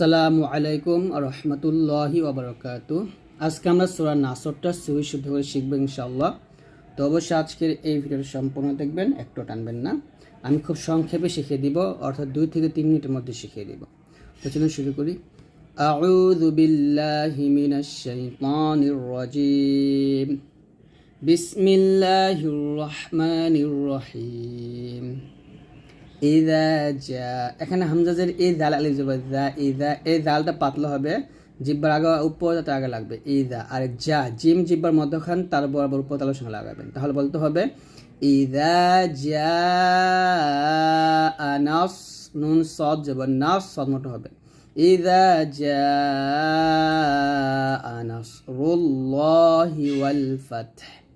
আসসালামু আলাইকুম রহমতুল্লাহি ওবরাকাত আজকে আমরা সোরা নাসরটা সহি শুদ্ধ করে শিখবো ইনশাল্লাহ তো অবশ্যই আজকের এই ভিডিওটা সম্পূর্ণ দেখবেন একটু টানবেন না আমি খুব সংক্ষেপে শিখিয়ে দিব অর্থাৎ দুই থেকে তিন মিনিটের মধ্যে শিখিয়ে দিব তো চলুন শুরু করি أعوذ بالله من الشيطان الرجيم بسم الله الرحمن الرحيم ইদা যা এখানে হামজাজের এই জাল আলিফ জবর যা ইদা, এই জালটা পাতলা হবে, জিব্বার আগে উপর তার আগে লাগবে, ইদা, আর যা জিম জিব্বার মধ্যখান, তার বরাবর উপর তালের সঙ্গে লাগাবেন। তাহলে বলতে হবে, ইদা যা আনাস নুন, সদ জবর নাস সদ মোটো হবে। ইদা যা আনাস রুল্লাহি ওয়াল ফাতহ।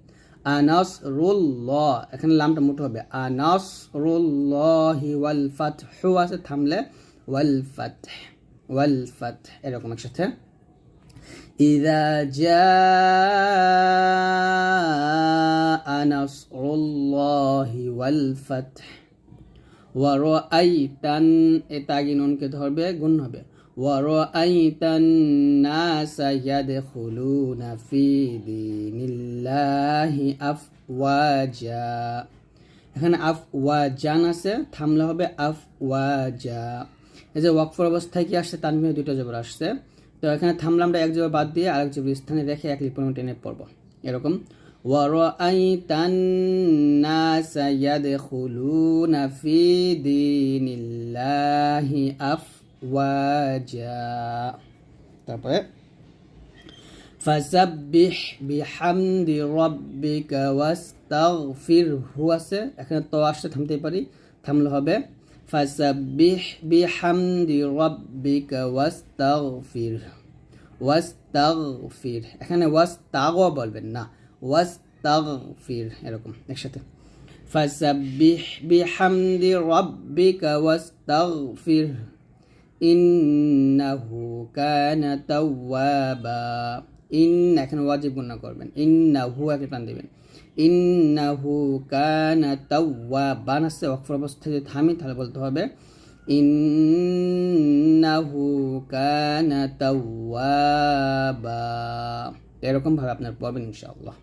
আনাসরুল্লাহ এখানে লামটা মুঠো হবে আনাসরুল্লাহি ওয়াল ফাতহু আছে থামলে ওয়াল ফাতহ ওয়াল ফাতহ এরকম একসাথে إذا جاء نصر الله والفتح ওয়ারাইতান এ তাগিনুনকে ধরবে গুণ হবে ওয়ারাইতান নাসা ইয়াদখুলুনা ফি দীনিল্লাহি আফওয়াজা এখানে আফওয়াজান আছে থামলে হবে আফওয়াজা এই যে ওয়াকফর অবস্থায় কি আসছে তানবিনে দুটো জবর আসছে তো এখানে থামলে আমরা এক জবর বাদ দিয়ে আরেক জবর স্থানে রেখে এক লিপন টেনে পড়ব এরকম ورأيت الناس يدخلون في دين الله أفواجا তারপরে ফাসাব্বিহ বিহামদি রব্বিকা ওয়াস্তাগফিরহু আছে এখানে তো আসতে থামতে পারি থামলে হবে ফাসাব্বিহ বিহামদি রব্বিকা ওয়াস্তাগফির ওয়াস্তাগফির এখানে ওয়াস্তাগ বলবেন না ওয়াস্তাগফির এরকম একসাথে ফাসাব্বিহ বিহামদি রব্বিকা ওয়াস্তাগফির ইন্নাহু কানা তাওয়াবা। ইন এখানে ওয়াজিব গুণা করবেন। ইন্নাহু একে টান দেবেন। ইন্নাহু কানা তাওয়াবান আছে অক্ষর অবস্থায় যদি থামি, তাহলে বলতে হবে, ইন্নাহু কানা তাওয়াবা। এরকম ভাবে আপনার পড়বেন ইনশাআল্লাহ।